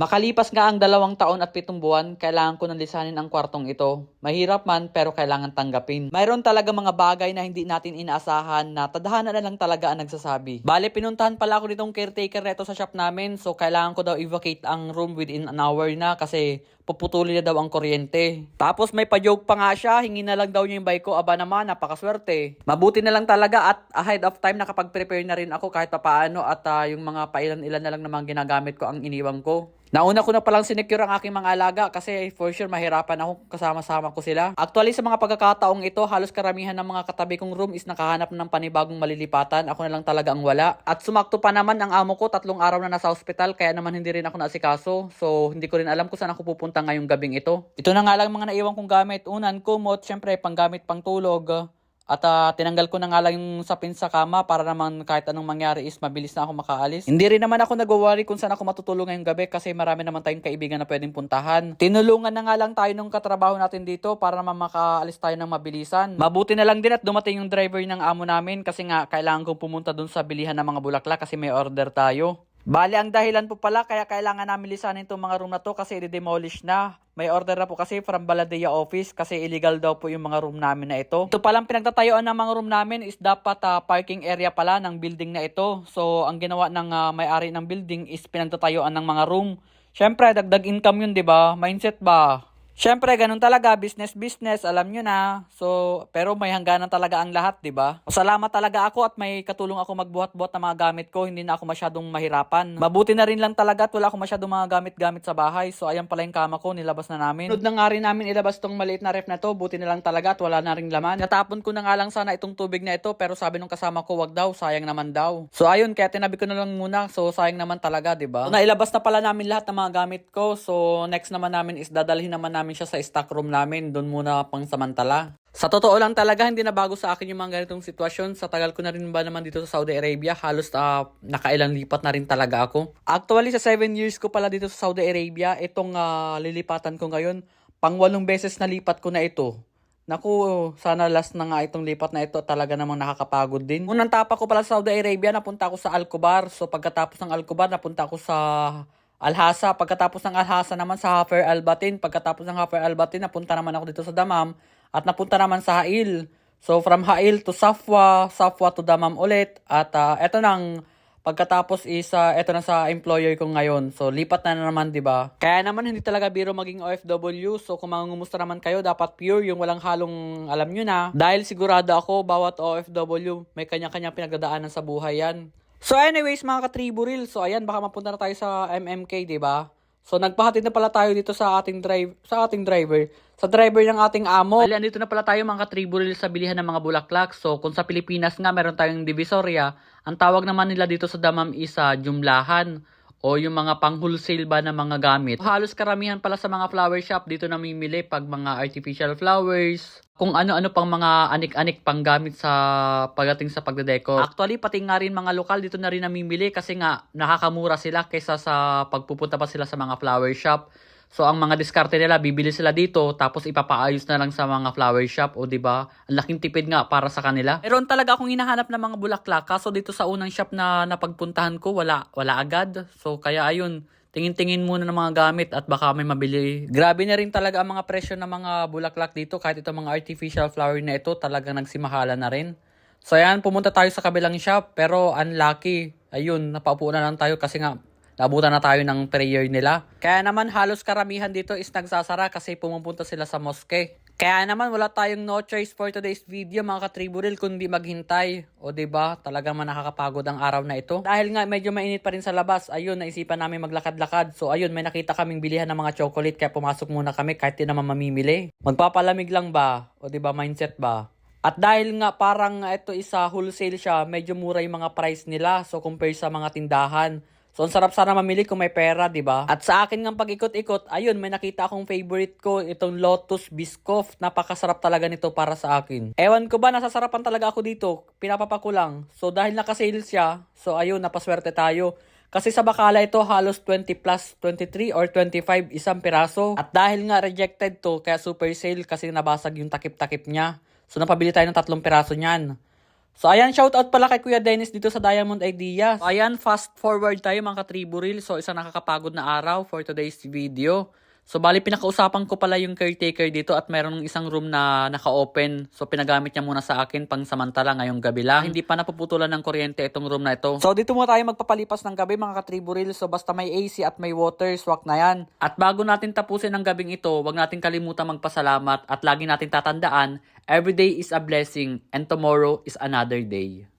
Makalipas nga ang dalawang taon at pitong buwan, kailangan ko nang lisanin ang kwartong ito. Mahirap man pero kailangan tanggapin. Mayroon talaga mga bagay na hindi natin inaasahan na tadhana na lang talaga ang nagsasabi. Bale, pinuntahan pala ako nitong caretaker neto sa shop namin so kailangan ko daw evacuate ang room within an hour na kasi puputulin na daw ang kuryente. Tapos may pa-joke pa nga siya, hingi na lang daw niya yung bike ko, aba naman, napakaswerte. Mabuti na lang talaga at ahead of time nakapag-prepare na rin ako kahit pa paano at ah, yung mga pailan-ilan na lang namang ginagamit ko ang iniwan ko. Nauna ko na palang sinecure ang aking mga alaga kasi for sure mahirapan ako kasama-sama ko sila. Actually sa mga pagkakataong ito, halos karamihan ng mga katabi kong room is nakahanap ng panibagong malilipatan. Ako na lang talaga ang wala. At sumakto pa naman ang amo ko, tatlong araw na nasa hospital kaya naman hindi rin ako naasikaso. So hindi ko rin alam kung saan ako pupunta ngayong gabing ito. Ito na nga lang mga naiwan kong gamit. Unan, kumot, syempre panggamit pang tulog. At ah, tinanggal ko na nga lang yung sapin sa kama para naman kahit anong mangyari is mabilis na ako makaalis. Hindi rin naman ako nag-worry kung saan ako matutulog ngayong gabi kasi marami naman tayong kaibigan na pwedeng puntahan. Tinulungan na nga lang tayo nung katrabaho natin dito para naman makaalis tayo ng mabilisan. Mabuti na lang din at dumating yung driver ng amo namin kasi nga kailangan kong pumunta dun sa bilihan ng mga bulaklak kasi may order tayo. Bali, ang dahilan po pala kaya kailangan namin lisanin itong mga room na to kasi i-demolish na. May order na po kasi from Baladia office kasi illegal daw po yung mga room namin na ito. Ito palang pinagtatayuan ng mga room namin is dapat ah, parking area pala ng building na ito. So, ang ginawa ng ah, may-ari ng building is pinagtatayuan ng mga room. Syempre, dagdag income yun, di ba? Mindset ba? Syempre, ganun talaga, business business, alam nyo na. So, pero may hangganan talaga ang lahat, 'di ba? Salamat talaga ako at may katulong ako magbuhat-buhat ng mga gamit ko, hindi na ako masyadong mahirapan. Mabuti na rin lang talaga at wala ako masyadong mga gamit-gamit sa bahay. So, ayan pala yung kama ko, nilabas na namin. Sunod na nga rin namin ilabas tong maliit na ref na to, buti na lang talaga at wala na rin laman. Natapon ko na nga lang sana itong tubig na ito, pero sabi nung kasama ko, wag daw, sayang naman daw. So, ayun, kaya tinabi ko na lang muna. So, sayang naman talaga, 'di ba? So, nailabas na pala namin lahat ng mga gamit ko. So, next naman namin is dadalhin naman namin siya sa stock room namin. Doon muna pang samantala. Sa totoo lang talaga, hindi na bago sa akin yung mga ganitong sitwasyon. Sa tagal ko na rin ba naman dito sa Saudi Arabia, halos ah, nakailang lipat na rin talaga ako. Actually, sa 7 years ko pala dito sa Saudi Arabia, itong ah, lilipatan ko ngayon, pang walong beses na lipat ko na ito. Naku, sana last na nga itong lipat na ito talaga namang nakakapagod din. Unang tapa ko pala sa Saudi Arabia, napunta ako sa Alcobar. So pagkatapos ng Alcobar, napunta ako sa Alhasa. Pagkatapos ng Alhasa naman sa Hafer Albatin. Pagkatapos ng Hafer Albatin, napunta naman ako dito sa Damam. At napunta naman sa Hail. So from Hail to Safwa, Safwa to Damam ulit. At ah, eto nang pagkatapos is ah, eto na sa employer ko ngayon. So lipat na, na naman, 'di ba? Kaya naman hindi talaga biro maging OFW. So kung mangungumusta naman kayo, dapat pure yung walang halong alam nyo na. Dahil sigurado ako bawat OFW may kanya-kanya pinagdadaanan sa buhay yan. So anyways mga katribo real, so ayan baka mapunta na tayo sa MMK, 'di ba? So nagpahatid na pala tayo dito sa ating drive sa ating driver, sa driver ng ating amo. Ali, andito na pala tayo mga katribo real sa bilihan ng mga bulaklak. So kung sa Pilipinas nga meron tayong divisoria, ang tawag naman nila dito sa Damam is ah, jumlahan o yung mga pang-wholesale ba ng mga gamit. Halos karamihan pala sa mga flower shop dito namimili pag mga artificial flowers, kung ano-ano pang mga anik-anik pang gamit sa pagdating sa pagdedeko. Actually, pati nga rin mga lokal dito na rin namimili kasi nga nakakamura sila kaysa sa pagpupunta pa sila sa mga flower shop. So ang mga diskarte nila, bibili sila dito tapos ipapaayos na lang sa mga flower shop o 'di ba? Ang laking tipid nga para sa kanila. Meron talaga akong hinahanap ng mga bulaklak kaso dito sa unang shop na napagpuntahan ko wala wala agad. So kaya ayun, tingin-tingin muna ng mga gamit at baka may mabili. Grabe na rin talaga ang mga presyo ng mga bulaklak dito kahit ito mga artificial flower na ito talagang nagsimahala na rin. So ayan, pumunta tayo sa kabilang shop pero unlucky. Ayun, napaupo na lang tayo kasi nga Nabutan na tayo ng prayer nila. Kaya naman halos karamihan dito is nagsasara kasi pumupunta sila sa mosque. Kaya naman wala tayong no choice for today's video mga katriburil kundi maghintay. O ba diba, talagang man nakakapagod ang araw na ito. Dahil nga medyo mainit pa rin sa labas, ayun naisipan namin maglakad-lakad. So ayun may nakita kaming bilihan ng mga chocolate kaya pumasok muna kami kahit di naman mamimili. Magpapalamig lang ba? O ba diba, mindset ba? At dahil nga parang ito isa wholesale siya, medyo mura yung mga price nila. So compare sa mga tindahan. So, ang sarap sana mamili kung may pera, di ba? At sa akin ng pag-ikot-ikot, ayun, may nakita akong favorite ko, itong Lotus Biscoff. Napakasarap talaga nito para sa akin. Ewan ko ba, nasasarapan talaga ako dito. Pinapapako lang. So, dahil nakasale siya, so ayun, napaswerte tayo. Kasi sa bakala ito halos 20 plus 23 or 25 isang piraso. At dahil nga rejected to, kaya super sale kasi nabasag yung takip-takip niya. So napabili tayo ng tatlong piraso niyan. So ayan, shoutout pala kay Kuya Dennis dito sa Diamond Idea. So ayan, fast forward tayo mga katribo reel. So isang nakakapagod na araw for today's video. So bali pinakausapan ko pala yung caretaker dito at meron ng isang room na naka-open. So pinagamit niya muna sa akin pang samantala ngayong gabi lang. Hindi pa napuputulan ng kuryente itong room na ito. So dito muna tayo magpapalipas ng gabi mga katribo reel. So basta may AC at may water, swak na yan. At bago natin tapusin ang gabing ito, wag natin kalimutan magpasalamat at lagi natin tatandaan, every day is a blessing and tomorrow is another day.